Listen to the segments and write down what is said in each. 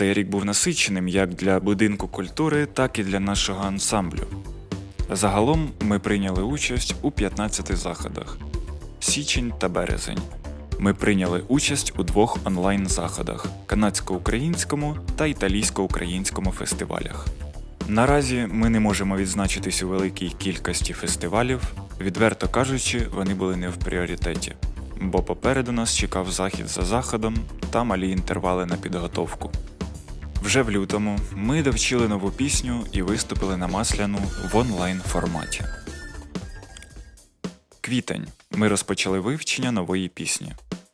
Цей рік був насиченим як для будинку культури, так і для нашого ансамблю. Загалом ми прийняли участь у 15 заходах січень та березень. Ми прийняли участь у двох онлайн-заходах канадсько-українському та італійсько-українському фестивалях. Наразі ми не можемо відзначитись у великій кількості фестивалів, відверто кажучи, вони були не в пріоритеті, бо попереду нас чекав захід за заходом та малі інтервали на підготовку. Вже в лютому ми довчили нову пісню і виступили на масляну в онлайн форматі. Квітень. Ми розпочали вивчення нової пісні.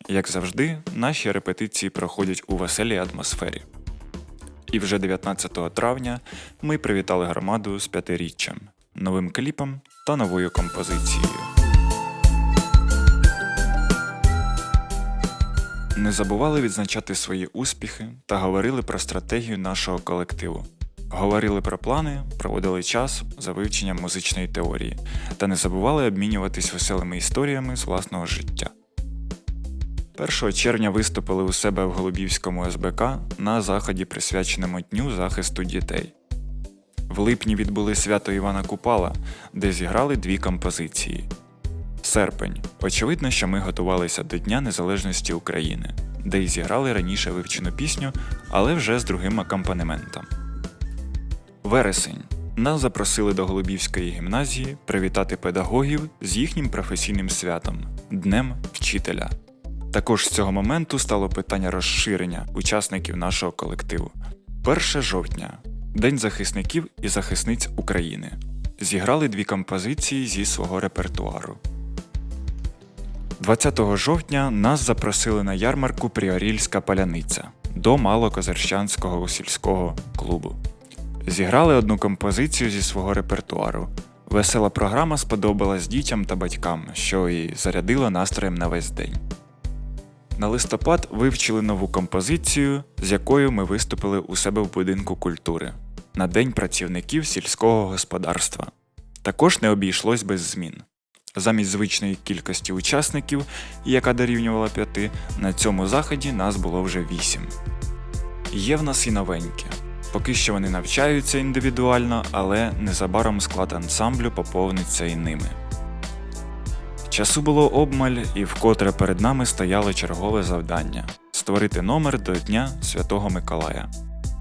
Як завжди, наші репетиції проходять у веселій атмосфері. І вже 19 травня ми привітали громаду з п'ятиріччям, новим кліпом та новою композицією. Не забували відзначати свої успіхи та говорили про стратегію нашого колективу. Говорили про плани, проводили час за вивченням музичної теорії та не забували обмінюватись веселими історіями з власного життя. 1 червня виступили у себе в Голубівському СБК на заході, присвяченому Дню захисту дітей. В липні відбули свято Івана Купала, де зіграли дві композиції. Серпень. Очевидно, що ми готувалися до Дня Незалежності України, де й зіграли раніше вивчену пісню, але вже з другим акомпанементом. Вересень. Нас запросили до Голубівської гімназії привітати педагогів з їхнім професійним святом Днем Вчителя. Також з цього моменту стало питання розширення учасників нашого колективу. 1 жовтня День захисників і захисниць України. Зіграли дві композиції зі свого репертуару. 20 жовтня нас запросили на ярмарку Пріорільська паляниця до Малокозерщанського сільського клубу. Зіграли одну композицію зі свого репертуару. Весела програма сподобалась дітям та батькам, що і зарядило настроєм на весь день. На листопад вивчили нову композицію, з якою ми виступили у себе в будинку культури на День працівників сільського господарства. Також не обійшлось без змін. Замість звичної кількості учасників, яка дорівнювала п'яти, на цьому заході нас було вже вісім. Є в нас і новенькі. Поки що вони навчаються індивідуально, але незабаром склад ансамблю поповниться і ними. Часу було обмаль, і вкотре перед нами стояло чергове завдання створити номер до Дня Святого Миколая.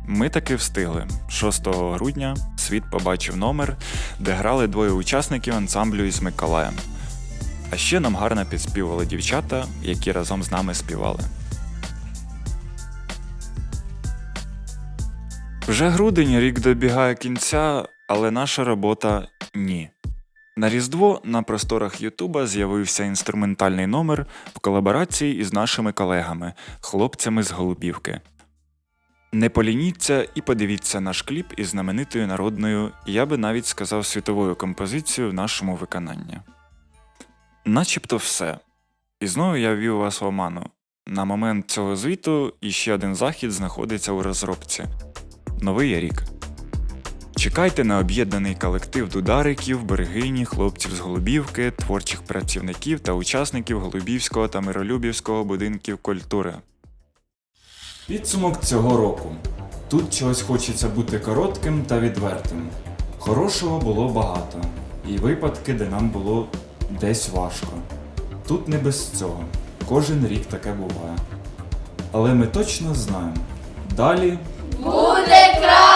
Ми таки встигли. 6 грудня світ побачив номер, де грали двоє учасників ансамблю із Миколаєм. А ще нам гарно підспівували дівчата, які разом з нами співали. Вже грудень рік добігає кінця, але наша робота ні. На Різдво на просторах Ютуба з'явився інструментальний номер в колаборації із нашими колегами, хлопцями з Голубівки. Не полініться і подивіться наш кліп із знаменитою народною, я би навіть сказав світовою композицією в нашому виконанні. Начебто все. І знову я ввів вас в оману. На момент цього звіту іще один захід знаходиться у розробці Новий рік. Чекайте на об'єднаний колектив дудариків, берегині, хлопців з Голубівки, творчих працівників та учасників Голубівського та Миролюбівського будинків культури. Підсумок цього року. Тут чогось хочеться бути коротким та відвертим. Хорошого було багато, і випадки, де нам було десь важко. Тут не без цього. Кожен рік таке буває. Але ми точно знаємо. Далі Буде краще!